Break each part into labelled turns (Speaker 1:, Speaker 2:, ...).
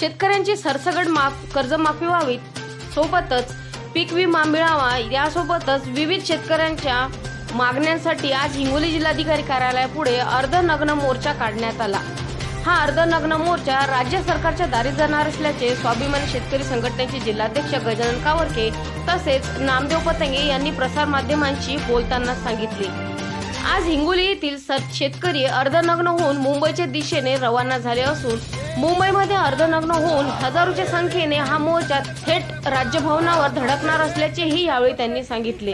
Speaker 1: शेतकऱ्यांची सरसगड माफ कर्जमाफी व्हावी सोबतच पीक विमा मिळावा यासोबतच विविध शेतकऱ्यांच्या मागण्यांसाठी आज हिंगोली जिल्हाधिकारी कार्यालयापुढे अर्धनग्न मोर्चा काढण्यात आला. हा अर्धनग्न मोर्चा राज्य सरकारच्या दारी जाणार असल्याचे स्वाभिमानी शेतकरी संघटनेचे जिल्हाध्यक्ष गजानन कावरके तसेच नामदेव पतंगे यांनी प्रसारमाध्यमांशी बोलताना सांगितले. आज हिंगोली येथील स- शेतकरी अर्धनग्न होऊन मुंबईच्या दिशेने रवाना झाले असून मुंबईमध्ये अर्धनग्न होऊन हजारोच्या संख्येने हा मोर्चा थेट राज्यभवनावर धडकणार असल्याचेही यावेळी त्यांनी सांगितले.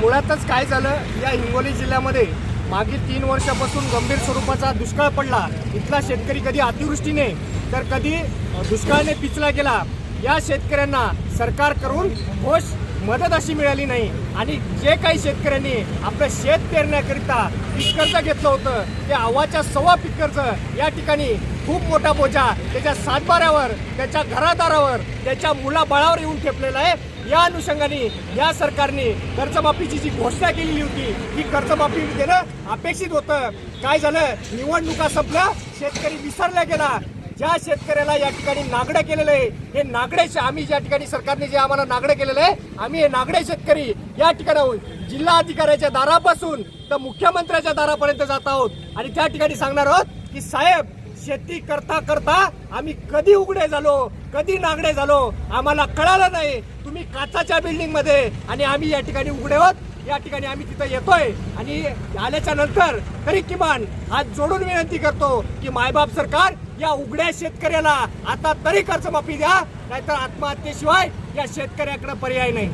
Speaker 2: मुळातच काय झालं? या हिंगोली जिल्ह्यामध्ये मागील तीन वर्षापासून गंभीर स्वरूपाचा दुष्काळ पडला. इथला शेतकरी कधी अतिवृष्टीने तर कधी दुष्काळने दुष्काळाने पिचला गेला. या शेतकऱ्यांना सरकारकडून घोष मदत अशी मिळाली नाही. आणि जे काही शेतकऱ्यांनी आपलं शेत पेरण्याकरिता पीक कर्ज घेतलं होतं ते आवाच्या सव्वा पीक कर्ज या ठिकाणी खूप मोठा बोजा त्याच्या सातबाऱ्यावर त्याच्या घरादारावर त्याच्या मुलाबाळावर येऊन ठेपलेला आहे. या अनुषंगाने या सरकारने कर्जमाफीची जी घोषणा केलेली होती ही कर्जमाफी देणं अपेक्षित होतं. काय झालं? निवडणुका संपल्या. शेतकरी विसरला गेला. ज्या शेतकऱ्याला या ठिकाणी नागडं केलेलं आहे हे नागडे आम्ही ज्या ठिकाणी सरकारने जे आम्हाला नागडं केलेलं आहे आम्ही हे नागडे शेतकरी या ठिकाणाहून जिल्हा अधिकाऱ्याच्या दारापासून तर मुख्यमंत्र्याच्या दारापर्यंत जात आहोत. आणि त्या ठिकाणी सांगणार आहोत की साहेब शेती करता करता आम्ही कधी उघडे झालो कधी नागडे झालो आम्हाला कळालं नाही. तुम्ही काचाच्या बिल्डिंगमध्ये आणि आम्ही या ठिकाणी उघडे आहोत. या ठिकाणी आम्ही तिथं येतोय आणि आल्याच्यानंतर तरी किमान हात जोडून विनंती करतो की मायबाप सरकार या उघड्या शेतकऱ्याला आता तरी कर्जमाफी द्या नाहीतर आत्महत्येशिवाय या शेतकऱ्याकडे पर्याय नाही.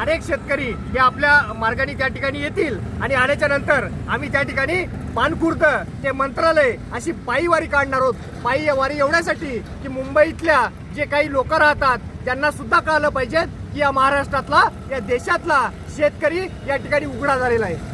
Speaker 2: अनेक शेतकरी हे आपल्या मार्गाने त्या ठिकाणी येतील आणि आल्याच्यानंतर आम्ही त्या ठिकाणी पानखुर्द ते मंत्रालय अशी पायी वारी काढणार आहोत. पायी वारी एवढ्यासाठी की मुंबईतल्या जे काही लोक राहतात त्यांना सुद्धा कळलं पाहिजेत की या महाराष्ट्रातला या देशातला शेतकरी या ठिकाणी उघडा झालेला आहे.